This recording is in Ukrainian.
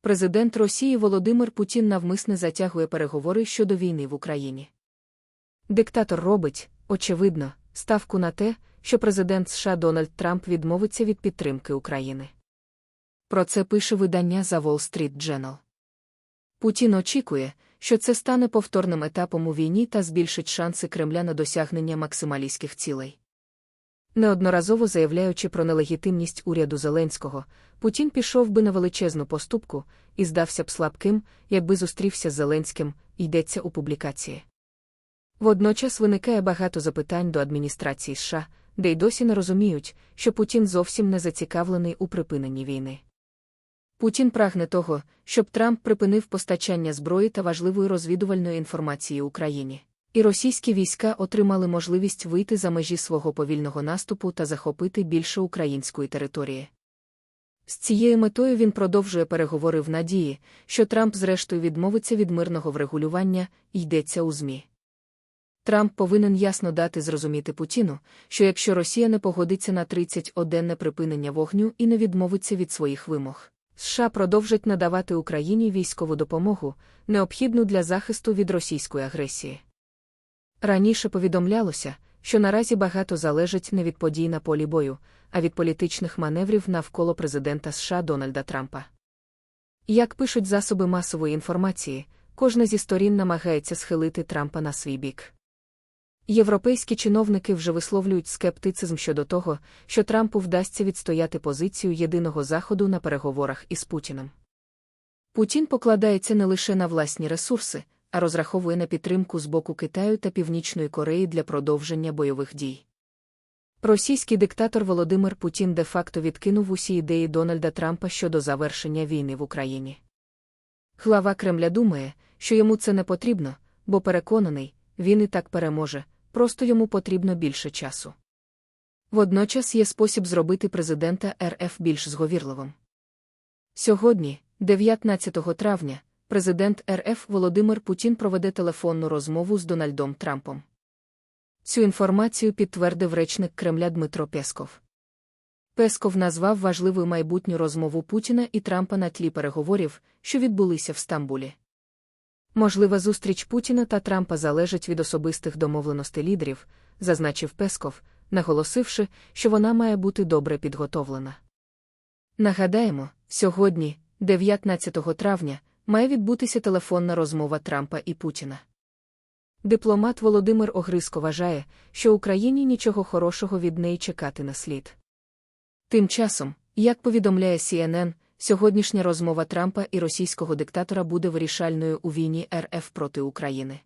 Президент Росії Володимир Путін навмисне затягує переговори щодо війни в Україні. Диктатор робить, очевидно, ставку на те, що президент США Дональд Трамп відмовиться від підтримки України. Про це пише видання The Wall Street Journal. Путін очікує, що це стане повторним етапом у війні та збільшить шанси Кремля на досягнення максималістських цілей. Неодноразово заявляючи про нелегітимність уряду Зеленського, Путін пішов би на величезну поступку і здався б слабким, якби зустрівся з Зеленським, йдеться у публікації. Водночас виникає багато запитань до адміністрації США, де й досі не розуміють, що Путін зовсім не зацікавлений у припиненні війни. Путін прагне того, щоб Трамп припинив постачання зброї та важливої розвідувальної інформації Україні. І російські війська отримали можливість вийти за межі свого повільного наступу та захопити більше української території. З цією метою він продовжує переговори в надії, що Трамп зрештою відмовиться від мирного врегулювання, йдеться у ЗМІ. Трамп повинен ясно дати зрозуміти Путіну, що якщо Росія не погодиться на 31 припинення вогню і не відмовиться від своїх вимог, США продовжать надавати Україні військову допомогу, необхідну для захисту від російської агресії. Раніше повідомлялося, що наразі багато залежить не від подій на полі бою, а від політичних маневрів навколо президента США Дональда Трампа. Як пишуть засоби масової інформації, кожна зі сторін намагається схилити Трампа на свій бік. Європейські чиновники вже висловлюють скептицизм щодо того, що Трампу вдасться відстояти позицію єдиного заходу на переговорах із Путіним. Путін покладається не лише на власні ресурси, а розраховує на підтримку з боку Китаю та Північної Кореї для продовження бойових дій. Російський диктатор Володимир Путін де-факто відкинув усі ідеї Дональда Трампа щодо завершення війни в Україні. Глава Кремля думає, що йому це не потрібно, бо переконаний, він і так переможе, просто йому потрібно більше часу. Водночас є спосіб зробити президента РФ більш зговірливим. Сьогодні, 19 травня, президент РФ Володимир Путін проведе телефонну розмову з Дональдом Трампом. Цю інформацію підтвердив речник Кремля Дмитро Песков. Песков назвав важливою майбутню розмову Путіна і Трампа на тлі переговорів, що відбулися в Стамбулі. Можлива зустріч Путіна та Трампа залежить від особистих домовленостей лідерів, зазначив Песков, наголосивши, що вона має бути добре підготовлена. Нагадаємо, сьогодні, 19 травня, має відбутися телефонна розмова Трампа і Путіна. Дипломат Володимир Огриско вважає, що Україні нічого хорошого від неї чекати на слід. Тим часом, як повідомляє CNN, сьогоднішня розмова Трампа і російського диктатора буде вирішальною у війні РФ проти України.